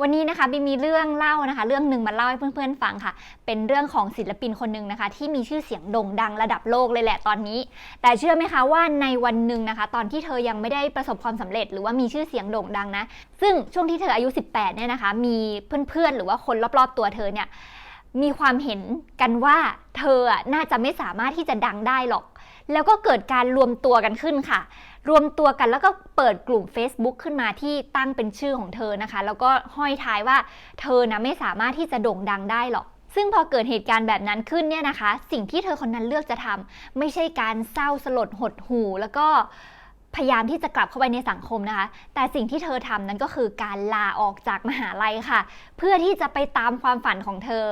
วันนี้นะคะบีมีเรื่องเล่านะคะ เรื่องหนึ่งมาเล่าให้เพื่อนๆฟังค่ะ เป็นเรื่องของศิลปินคนหนึ่งนะคะ ที่มีชื่อเสียงโด่งดังระดับโลกเลยแหละตอนนี้ แต่เชื่อไหมคะว่าในวันหนึ่งนะคะ ตอนที่เธอยังไม่ได้ประสบความสำเร็จ หรือว่ามีชื่อเสียงโด่งดังนะ ซึ่งช่วงที่เธออายุ 18เนี่ยนะคะ มีเพื่อนๆหรือว่าคนรอบๆตัวเธอเนี่ย มีความเห็นกันว่าเธอน่าจะไม่สามารถที่จะดังได้หรอก แล้วก็เกิดการรวมตัวกันขึ้นค่ะ รวมตัวกันแล้วก็เปิดกลุ่ม Facebook ขึ้นมาที่ตั้งเป็นชื่อของเธอนะคะ แล้วก็ห้อยท้ายว่าเธอนะไม่สามารถที่จะโด่งดังได้หรอกซึ่งพอเกิดเหตุการณ์แบบนั้นขึ้นเนี่ยนะคะ สิ่งที่เธอคนนั้นเลือกจะทำไม่ใช่การเศร้าสลดหดหูแล้วก็พยายามที่จะกลับเข้าไปในสังคมนะคะ แต่สิ่งที่เธอทำนั้นก็คือการลาออกจากมหาลัยค่ะ เพื่อที่จะไปตามความฝันของเธอ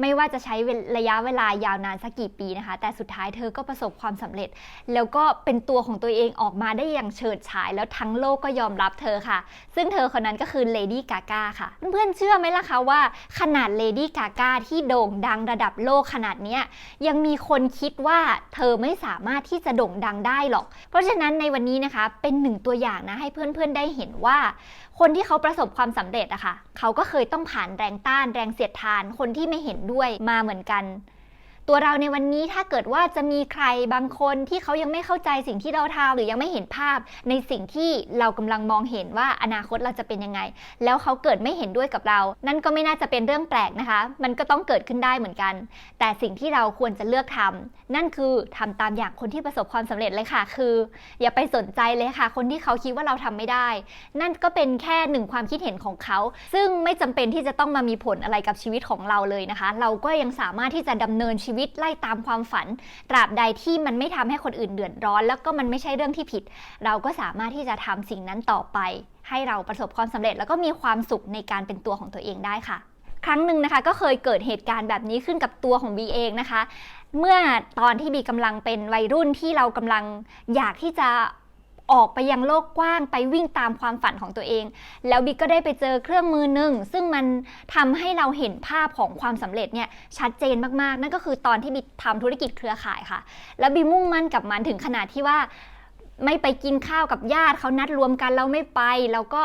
ไม่ว่าจะใช้ระยะเวลายาวนานสักกี่ปีนะคะ แต่สุดท้ายเธอก็ประสบความสำเร็จ แล้วก็เป็นตัวของตัวเองออกมาได้อย่างเฉิดฉาย แล้วทั้งโลกก็ยอมรับเธอค่ะ ซึ่งเธอคนนั้นก็คือเลดี้กากค่ะ เพื่อนเชื่อไหมล่ะคะว่า ขนาดเลดี้กากที่โด่งดังระดับโลกขนาดนี้ยังมีคนคิดว่าเธอไม่สามารถที่จะโด่งดังได้หรอก เพราะฉะนั้นในวันนี้นะคะเป็นหนึ่งตัวอย่างนะให้เพื่อนๆได้เห็นว่า คนที่เขาประสบความสำเร็จอะค่ะเขาก็เคยต้องผ่านแรงต้านแรงเสียดทานคนที่ไม่เห็นด้วยมาเหมือนกัน ตัวเราในวันนี้ถ้าเกิดว่าจะมีใครบางคนที่เขายังไม่เข้าใจสิ่งที่เราทำหรือยังไม่เห็นภาพ ในสิ่งที่เรากำลังมองเห็นว่าอนาคตเราจะเป็นยังไง แล้วเขาเกิดไม่เห็นด้วยกับเรา นั่นก็ไม่น่าจะเป็นเรื่องแปลกนะคะ มันก็ต้องเกิดขึ้นได้เหมือนกัน แต่สิ่งที่เราควรจะเลือกทำนั่นคือทำตามอย่างคนที่ประสบความสำเร็จเลยค่ะ คือ อย่าไปสนใจเลยค่ะ คนที่เขาคิดว่าเราทำไม่ได้ นั่นก็เป็นแค่หนึ่งความคิดเห็นของเขา ซึ่งไม่จำเป็นที่จะต้องมามีผลอะไรกับชีวิตของเราเลยนะคะ เราก็ยังสามารถที่จะดำเนินชีวิตไล่ตามความฝัน ตราบใดที่มันไม่ทำให้คนอื่นเดือดร้อน แล้วก็มันไม่ใช่เรื่องที่ผิด เราก็สามารถที่จะทำสิ่งนั้นต่อไป ให้เราประสบความสำเร็จ แล้วก็มีความสุขในการเป็นตัวของตัวเองได้ค่ะ ครั้งหนึ่งนะคะ ก็เคยเกิดเหตุการณ์แบบนี้ขึ้นกับตัวของบีเองนะคะ เมื่อตอนที่บีกำลังเป็นวัยรุ่นที่เรากำลังอยากที่จะ ออกไปยังโลกกว้างไปวิ่งตามความฝันของตัวเอง แล้วบีก็ได้ไปเจอเครื่องมือหนึ่งซึ่งมันทำให้เราเห็นภาพของความสำเร็จเนี่ยชัดเจนมากๆ นั่นก็คือตอนที่บีทำธุรกิจเครือข่ายค่ะ แล้วบีมุ่งมั่นกับมันถึงขนาดที่ว่า ไม่ไปกินข้าวกับญาติเขานัดรวมกันเราไม่ไปแล้วก็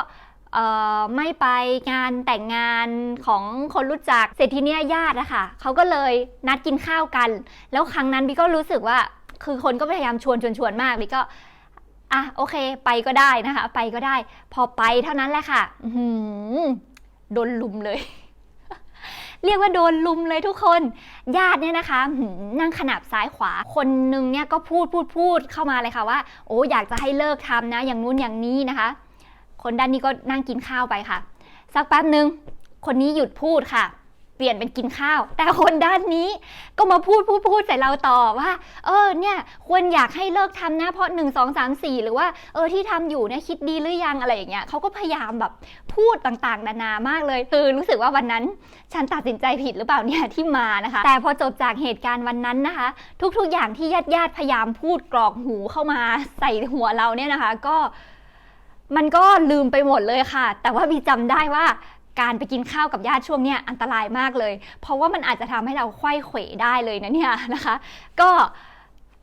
ไม่ไปงานแต่งงานของคนรู้จักเสร็จทีเนี้ยญาติอะค่ะเขาก็เลยนัดกินข้าวกัน แล้วครั้งนั้นบีก็รู้สึกว่าคือคนก็พยายามชวนชวนชวนมากบีก็ อะโอเค ไปก็ได้นะคะ ไปก็ได้ พอไปเท่านั้นแหละค่ะหือโดนลุมเลย เรียกว่าโดนลุมเลยทุกคน ญาติเนี่ยนะคะ นั่งขนาบซ้ายขวา คนนึงเนี่ยก็พูดพูดพูดเข้ามาเลยค่ะว่า โอ้อยากจะให้เลิกทำนะ อย่างนู้นอย่างนี้นะคะ คนด้านนี้ก็นั่งกินข้าวไปค่ะ สักแป๊บหนึ่งคนนี้หยุดพูดค่ะ เปลี่ยนเป็นกินข้าว แต่คนด้านนี้ก็มาพูดพูดพูดใส่เราต่อว่า เออเนี่ยควรอยากให้เลิกทำนะเพราะ1 2 3 4หรือว่าเออที่ทำอยู่เนี่ยคิดดีหรือยังอะไรอย่างเงี้ยเขาก็พยายามแบบพูดต่างๆ นานามากเลยคือรู้สึกว่าวันนั้น ฉันตัดสินใจผิดหรือเปล่าเนี่ยที่มานะคะ แต่พอจบจากเหตุการณ์วันนั้นนะคะ ทุกๆอย่างที่ญาติญาติๆพยายามพูดกรอกหูเข้ามาใส่หัวเราเนี่ยนะคะ ก็มันก็ลืมไปหมดเลยค่ะ แต่ว่าบีจำได้ว่า การไปกินข้าวกับญาติช่วงเนี้ยอันตรายมากเลย เพราะว่ามันอาจจะทำให้เราไขว้เขวได้เลยนะเนี่ยนะคะ ก็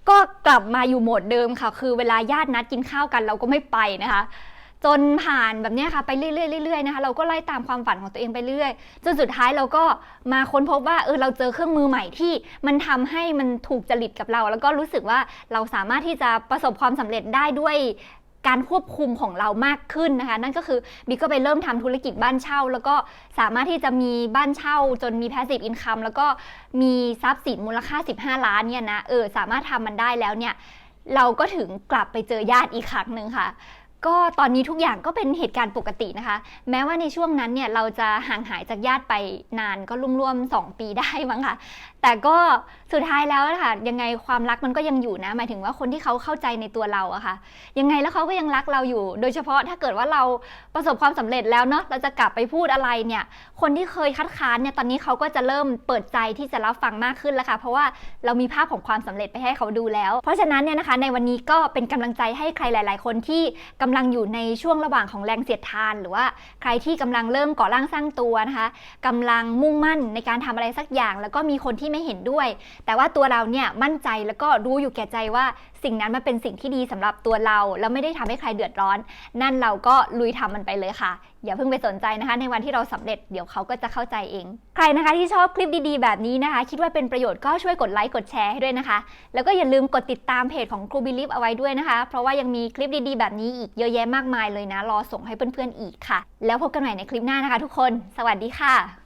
ก็กลับมาอยู่โหมดเดิมค่ะ คือเวลาญาตินัดกินข้าวกันเราก็ไม่ไปนะคะ จนผ่านแบบเนี้ยค่ะไปเรื่อยๆเรื่อยๆนะคะ เราก็ไล่ตามความฝันของตัวเองไปเรื่อยจนสุดท้ายเราก็มาค้นพบว่าเออเราเจอเครื่องมือใหม่ที่มันทำให้มันถูกจริตกับเรา แล้วก็รู้สึกว่าเราสามารถที่จะประสบความสำเร็จได้ด้วย การควบคุมของเรามากขึ้นนะคะ นั่นก็คือบิ๊กก็ไปเริ่มทำธุรกิจบ้านเช่า แล้วก็สามารถที่จะมีบ้านเช่า จนมี passive income แล้วก็มีทรัพย์สินมูลค่า 15 ล้านเนี่ยนะเออสามารถทำมันได้แล้วเนี่ยเราก็ถึงกลับไปเจอญาติอีกครั้งหนึ่งค่ะก็ตอนนี้ทุกอย่างก็เป็นเหตุการณ์ปกตินะคะ แม้ว่าในช่วงนั้นเนี่ยเราจะห่างหายจากญาติไปนานก็ร่วมๆ2ปีได้มั้งค่ะ แต่ก็สุดท้ายแล้วนะคะยังไงความรักมันก็ยังอยู่นะ หมายถึงว่าคนที่เขาเข้าใจในตัวเราอะค่ะ ยังไงแล้วเขาก็ยังรักเราอยู่ โดยเฉพาะถ้าเกิดว่าเราประสบความสำเร็จแล้วเนาะเราจะกลับไปพูดอะไรเนี่ย คนที่เคยคัดค้านเนี่ยตอนนี้เขาก็จะเริ่มเปิดใจที่จะรับฟังมากขึ้นแล้วค่ะ เพราะว่าเรามีภาพของความสำเร็จไปให้เขาดูแล้ว เพราะฉะนั้นเนี่ยนะคะในวันนี้ก็เป็นกำลังใจให้ใครหลาย ๆ คนที่กำลังอยู่ในช่วงระหว่างของแรงเสียดทาน หรือว่าใครที่กำลังเริ่มก่อร่างสร้างตัวนะคะกำลังมุ่งมั่นในการทำอะไรสักอย่าง แล้วก็มีคนที่ไม่เห็นด้วย แต่ว่าตัวเราเนี่ยมั่นใจแล้วก็รู้อยู่แก่ใจว่าสิ่งนั้นมันเป็นสิ่งที่ดีสำหรับตัวเรา แล้วไม่ได้ทำให้ใครเดือดร้อน นั่นเราก็ลุยทำมันไปเลยค่ะ อย่าเพิ่งไปสนใจนะคะ ในวันที่เราสำเร็จเดี๋ยวเขาก็จะเข้าใจเอง ใครนะคะที่ชอบคลิปดีๆ แบบนี้นะคะ คิดว่าเป็นประโยชน์ก็ช่วยกดไลค์กดแชร์ให้ด้วยนะคะ แล้วก็อย่าลืมกดติดตามเพจของครูบิลิฟเอาไว้ด้วยนะคะ เพราะว่ายังมีคลิปดีๆ แบบนี้อีกเยอะแยะมากมายเลยนะ รอส่งให้เพื่อนๆอีกค่ะ แล้วพบกันใหม่ในคลิปหน้านะคะ ทุกคน สวัสดีค่ะ